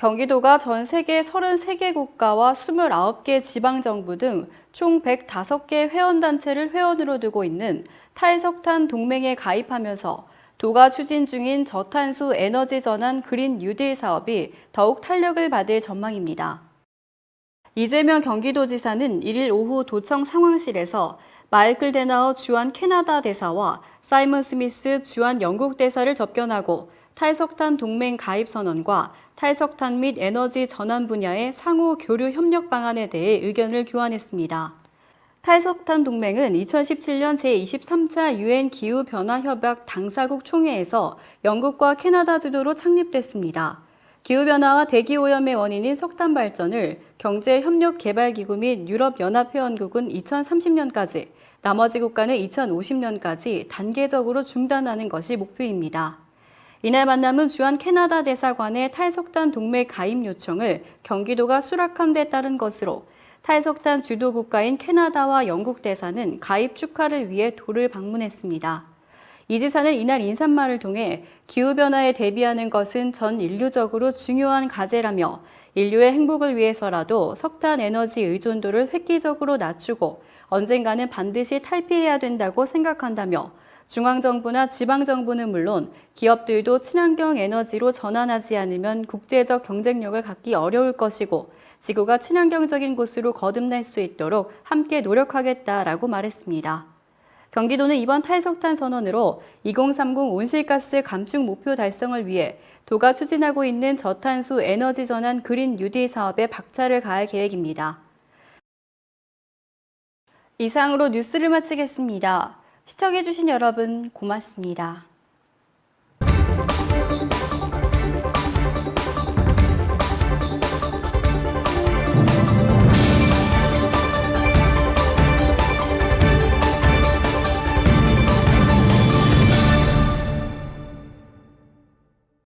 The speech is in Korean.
경기도가 전 세계 33개 국가와 29개 지방정부 등 총 105개 회원단체를 회원으로 두고 있는 탈석탄 동맹에 가입하면서 도가 추진 중인 저탄소 에너지 전환 그린 뉴딜 사업이 더욱 탄력을 받을 전망입니다. 이재명 경기도지사는 1일 오후 도청 상황실에서 마이클 데나어 주한 캐나다 대사와 사이먼 스미스 주한 영국 대사를 접견하고 탈석탄 동맹 가입 선언과 탈석탄 및 에너지 전환 분야의 상호 교류 협력 방안에 대해 의견을 교환했습니다. 탈석탄 동맹은 2017년 제23차 유엔 기후 변화 협약 당사국 총회에서 영국과 캐나다 주도로 창립됐습니다. 기후 변화와 대기 오염의 원인인 석탄 발전을 경제 협력 개발 기구 및 유럽 연합 회원국은 2030년까지 나머지 국가는 2050년까지 단계적으로 중단하는 것이 목표입니다. 이날 만남은 주한 캐나다 대사관의 탈석탄 동맹 가입 요청을 경기도가 수락한 데 따른 것으로 탈석탄 주도 국가인 캐나다와 영국 대사는 가입 축하를 위해 도를 방문했습니다. 이 지사는 이날 인사말을 통해 기후변화에 대비하는 것은 전 인류적으로 중요한 과제라며 인류의 행복을 위해서라도 석탄 에너지 의존도를 획기적으로 낮추고 언젠가는 반드시 탈피해야 된다고 생각한다며 중앙정부나 지방정부는 물론 기업들도 친환경 에너지로 전환하지 않으면 국제적 경쟁력을 갖기 어려울 것이고 지구가 친환경적인 곳으로 거듭날 수 있도록 함께 노력하겠다라고 말했습니다. 경기도는 이번 탈석탄 선언으로 2030 온실가스 감축 목표 달성을 위해 도가 추진하고 있는 저탄소 에너지 전환 그린 뉴딜 사업에 박차를 가할 계획입니다. 이상으로 뉴스를 마치겠습니다. 시청해주신 여러분 고맙습니다.